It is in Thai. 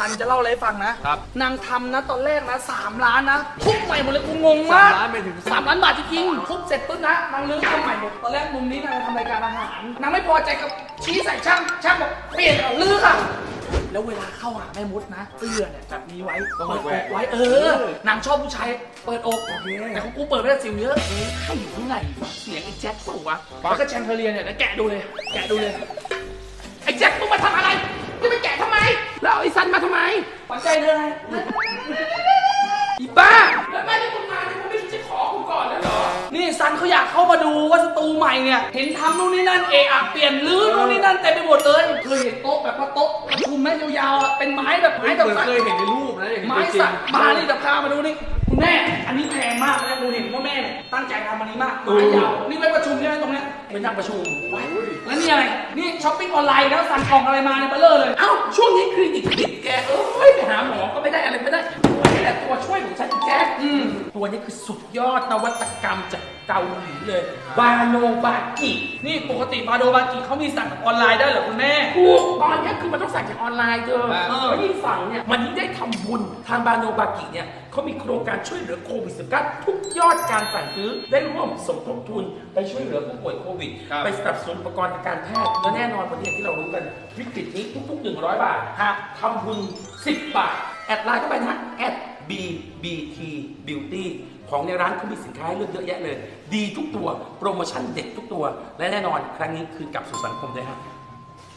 ซันจะเล่าอะไรให้ฟังนะครับ นางทำนะตอนแรกนะสามล้านนะทุบใหม่หมดเลยกูงงมากสามล้านไปถึงสามล้านบาทจริงๆทุบเสร็จปุ๊บนะนางลื้อทำใหม่หมดตอนแรกมุมนี้นางทำรายการอาหารนางไม่พอใจกับชี้ใส่ช่างช่างบอกเปลี่ยนเอาลื้อค่ะ แล้วเวลาเข้าหาแม่มดนะเสื้อเนี่ยแบบนี้ไว้ต้องเปิดแหวอกกไว้เออนางชอบผู้ชายเปิดอกแต่ของกูเปิดไม่ได้สิวเยอะเอ๊ะใครอยู่ข้างในวะเสียงไอ้แจ็คสูวะแล้วก็แชงเทอเรียเนี่ยเดี๋ยวแกะดูเลย แกะดูเลย มปัจจัยเธอไงอีบ้า แล้วแม่ที่มึงมาเนี่ยมึงไม่คิดจะขอกูก่อนแล้วเหรอ นี่ซันเขาอยากเข้ามาดูว่าสตูใหม่เนี่ย เห็นทำนู่นนี่นั่นเอะอะเปลี่ยนรื้อนู่นนี่นั่นเต็มไปหมดเลยเคยเห็นโต๊ะแบบว่าโต๊ะประชุมแม่ยาวๆอะเป็นไม้แบบไม้ไม่แบบเคยสักเคยเห็นในรูปนะอย่างนี้ไม้จริสังกมานี่เดี๋ยวพามาดูนี่คุณ แม่ อันนี้แพงมากเลยดูเห็นว่าแม่เนี่ยตั้งใจทำอันนี้มากไม้ยาวนี่ไว้ประชุมใช่ไหมตรงเนี้ยเป็นนั่งประชุมไว้แล้วนี่อะไร นี่ช้อปปิ้งออนไลน์แล้วสั่งกล่องอะไรมาเนี่ยเบลเลอร์เลย เอ้าช่วงนี้คลินิกปิดแกเอ้ยไปหาหม ตัวนี้คือสุดยอดนวัตกรรมจากเกาหลีเลย บาโนบากิ นี่ปกติบาโดบากิเขามีสั่งออนไลน์ได้เหรอคุณแม่ถูกตอนนี้คือมันต้องสั่งจากออนไลน์เธอเออเพราะยิ่งสั่งเนี่ยมันยิ่งได้ทำบุญทางบาโนบากิเนี่ยเขามีโครงการช่วยเหลือโควิด -19 ทุกยอดการสั่งซื้อได้ร่วมสมทบทุนไปช่วยเหลือผู้ป่วยโควิดครับไปสนับสนุนอุปกรณ์ทางการแพทย์และแน่นอนวันนี้อย่างที่เรารู้กันวิกฤตนี้ทุกๆ 100 บาทหากทำบุญ 10 บาท แอดไลน์เข้าไปนะฮะ @bbt beauty ของในร้านเขามีสินค้าให้เลือกเยอะแยะเลย ดีทุกตัว โปรโมชั่นเด็ดทุกตัว และแน่นอนครั้งนี้คืนกลับสู่สังคมด้วยฮะ